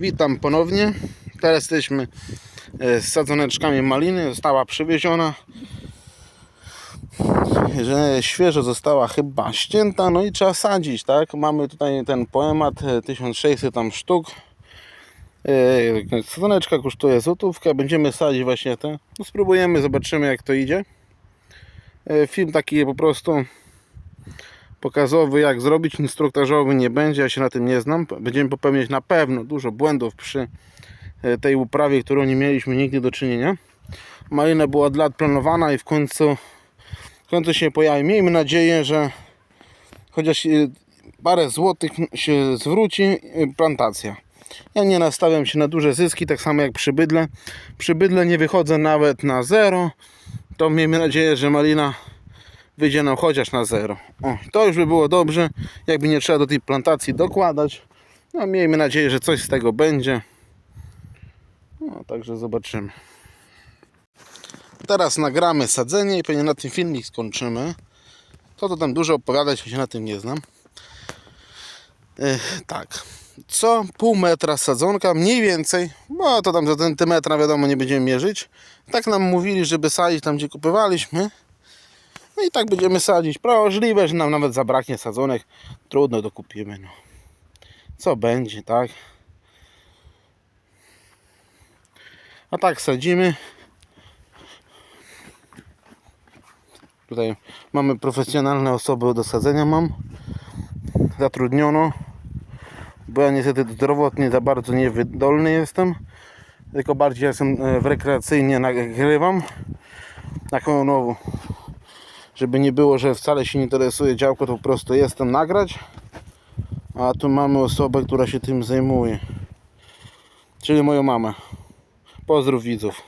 Witam ponownie. Teraz jesteśmy e, z sadzoneczkami maliny. Została przywieziona. Że świeżo została chyba ścięta, no i trzeba sadzić, tak? Mamy tutaj ten poemat e, 1600 tam sztuk. E, Sadzoneczka kosztuje złotówkę. Będziemy sadzić właśnie te. No spróbujemy, zobaczymy jak to idzie. E, Film taki po prostu pokazowy jak zrobić, instruktażowy nie będzie, ja się na tym nie znam. Będziemy popełniać na pewno dużo błędów przy e, tej uprawie, którą nie mieliśmy nigdy do czynienia. Malina była od lat planowana i w końcu, w końcu się pojawi. Miejmy nadzieję, że chociaż e, parę złotych się zwróci e, plantacja. Ja nie nastawiam się na duże zyski, tak samo jak przy bydle. Przy bydle nie wychodzę nawet na zero. To miejmy nadzieję, że malina wyjdzie nam chociaż na zero. O, to już by było dobrze, jakby nie trzeba do tej plantacji dokładać. No miejmy nadzieję, że coś z tego będzie. No, także zobaczymy. Teraz nagramy sadzenie i pewnie na tym filmik skończymy. To to tam dużo opowiadać, ja się na tym nie znam. Tak. Co pół metra sadzonka, mniej więcej, bo to tam za centymetra wiadomo nie będziemy mierzyć. Tak nam mówili, żeby sadzić tam gdzie kupowaliśmy. No i tak będziemy sadzić. Możliwe, że nam nawet zabraknie sadzonek. Trudno dokupimy. No. Co będzie, tak? A tak sadzimy. Tutaj mamy profesjonalne osoby do sadzenia mam. Zatrudniono. Bo ja niestety zdrowotnie za bardzo niewydolny jestem. Tylko bardziej jestem e, w rekreacyjnie nagrywam. Taką nową żeby nie było, że wcale się nie interesuje działko, to po prostu jestem nagrać. A tu mamy osobę, która się tym zajmuje. Czyli moją mamę. Pozdrów widzów.